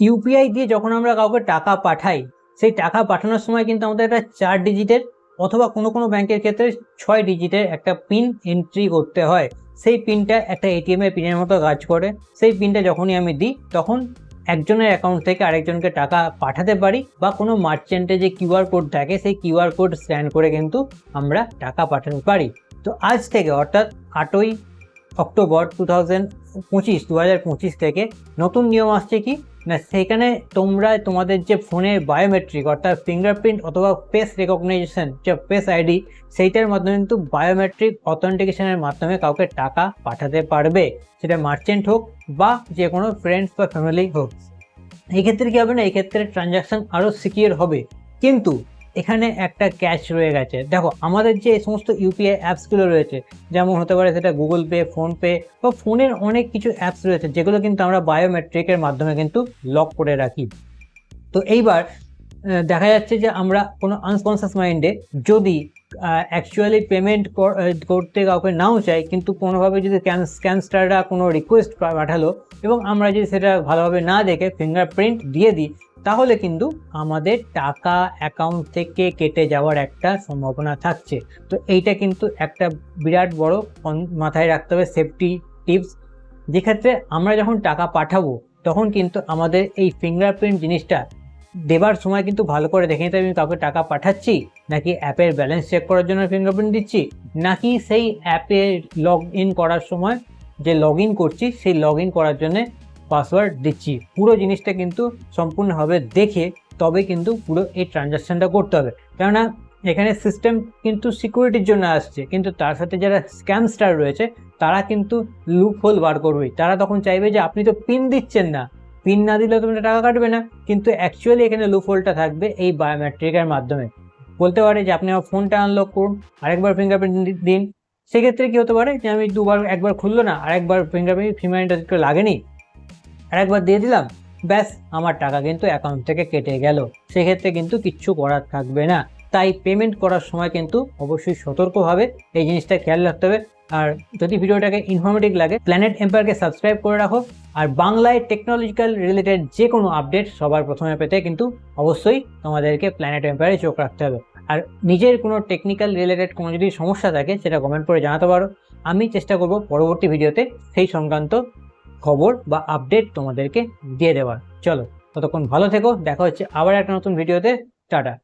UPI দিয়ে যখন আমরা কাউকে টাকা পাঠাই, সেই টাকা পাঠানোর সময় কিন্তু আমাদের একটা চার ডিজিটের অথবা কোনো কোনো ব্যাংকের ক্ষেত্রে ছয় ডিজিটের একটা পিন এন্ট্রি করতে হয়। সেই পিনটা একটা এটিএম এর পিনের মতো কাজ করে। সেই পিনটা যখনই আমি দিই, তখন একজনের অ্যাকাউন্ট থেকে আরেকজনকে টাকা পাঠাতে পারি বা কোনো মার্চেন্টে যে কিউআর কোড থাকে, সেই কিউআর কোড স্ক্যান করে কিন্তু আমরা টাকা পাঠাতে পারি। তো আজ থেকে অর্থাৎ আটই অক্টোবর টু থাউজেন্ড পঁচিশ দু হাজার পঁচিশ থেকে নতুন নিয়ম আসছে কি? না, সেখানে তোমরা তোমাদের যে ফোনের বায়োমেট্রিক অর্থাৎ ফিঙ্গারপ্রিন্ট অথবা ফেস রেকগনাইজেশন যে ফেস আইডি সেইটার মাধ্যমে কিন্তু বায়োমেট্রিক অথেন্টিকেশনের মাধ্যমে কাউকে টাকা পাঠাতে পারবে। সেটা মার্চেন্ট হোক বা যে কোনো ফ্রেন্ডস বা ফ্যামিলি হোক। এক্ষেত্রে কী হবে না? এক্ষেত্রে ক্ষেত্রে ট্রানজাকশন আরও সিকিওর হবে। কিন্তু এখানে একটা ক্যাচ রয়ে গেছে। দেখো, আমাদের যে সমস্ত ইউপিআই অ্যাপসগুলো রয়েছে, যেমন হতে পারে সেটা গুগল পে ফোনপে বা ফোনের অনেক কিছু অ্যাপস রয়েছে, যেগুলো কিন্তু আমরা বায়োমেট্রিকের মাধ্যমে কিন্তু লক করে রাখি। তো এইবার দেখা যাচ্ছে যে আমরা কোনো আনকনসিয়াস মাইন্ডে যদি অ্যাকচুয়ালি পেমেন্ট করতে কাউকে নাও চাই, কিন্তু কোনোভাবে যদি স্ক্যামস্টাররা কোনো রিকোয়েস্ট পাঠালো এবং আমরা যদি সেটা ভালোভাবে না দেখে ফিঙ্গারপ্রিন্ট দিয়ে দিই, তাহলে কিন্তু আমাদের টাকা অ্যাকাউন্ট থেকে কেটে যাওয়ার একটা সম্ভাবনা থাকছে। তো এইটা কিন্তু একটা বিরাট বড় মাথায় রাখতে হবে সেফটি টিপস যেক্ষেত্রে আমরা যখন টাকা পাঠাবো, তখন কিন্তু আমাদের এই ফিঙ্গারপ্রিন্ট জিনিসটা দেবার সময় কিন্তু ভালো করে দেখে নিতে আমি কাউকে টাকা পাঠাচ্ছি, নাকি অ্যাপের ব্যালেন্স চেক করার জন্য ফিঙ্গারপ্রিন্ট দিচ্ছি, নাকি সেই অ্যাপে লগ ইন করার সময় যে লগ ইন করছি, সেই লগ ইন করার জন্য পাসওয়ার্ড দিচ্ছি। পুরো জিনিসটা কিন্তু সম্পূর্ণভাবে দেখে তবে কিন্তু পুরো এই ট্রানজাকশানটা করতে হবে। কেননা এখানে সিস্টেম কিন্তু সিকিউরিটির জন্য আসছে, কিন্তু তার সাথে যারা স্ক্যামস্টার রয়েছে, তারা কিন্তু লুপ হোল বার করবেই। তারা তখন চাইবে যে আপনি তো পিন দিচ্ছেন না। পিন না দিলে তুমি টাকা কাটবে না। কিন্তু অ্যাকচুয়ালি এখানে লুপ হোলটা থাকবে এই বায়োমেট্রিকের মাধ্যমে। বলতে পারে যে আপনি আমার ফোনটা আনলক করুন, আরেকবার ফিঙ্গারপ্রিন্ট দিন। সেক্ষেত্রে কী হতে পারে যে আমি দুবার, একবার খুললো না, আরেকবার ফিঙ্গারপ্রিন্ট ফিঙ্গারপ্রিন্টটা একটু লাগেনি। আরেকবার দিয়ে দিলাম, ব্যাস, আমার টাকা কিন্তু অ্যাকাউন্ট থেকে কেটে গেল। সেক্ষেত্রে কিন্তু কিচ্ছু করার থাকবে না। তাই পেমেন্ট করার সময় কিন্তু অবশ্যই সতর্কভাবে এই জিনিসটা খেয়াল রাখতে হবে। আর যদি ভিডিওটাকে ইনফরমেটিভ লাগে প্ল্যানেট এম্পায়ারকে সাবস্ক্রাইব করে রাখো। আর বাংলায় টেকনোলজিক্যাল রিলেটেড যে কোনো আপডেট সবার প্রথমে পেতে কিন্তু অবশ্যই তোমাদেরকে প্ল্যানেট এম্পায়ারে চোখ রাখতে হবে। আর নিজের কোনো টেকনিক্যাল রিলেটেড কোনো যদি সমস্যা থাকে, সেটা কমেন্ট করে জানাতে পারো। আমি চেষ্টা করব পরবর্তী ভিডিওতে সেই সংক্রান্ত খবর বা আপডেট তোমাদেরকে দিয়ে দেওয়ার। চলো, ততক্ষণ ভালো থেকো, দেখা হচ্ছে আবার একটা নতুন ভিডিওতে। টাটা।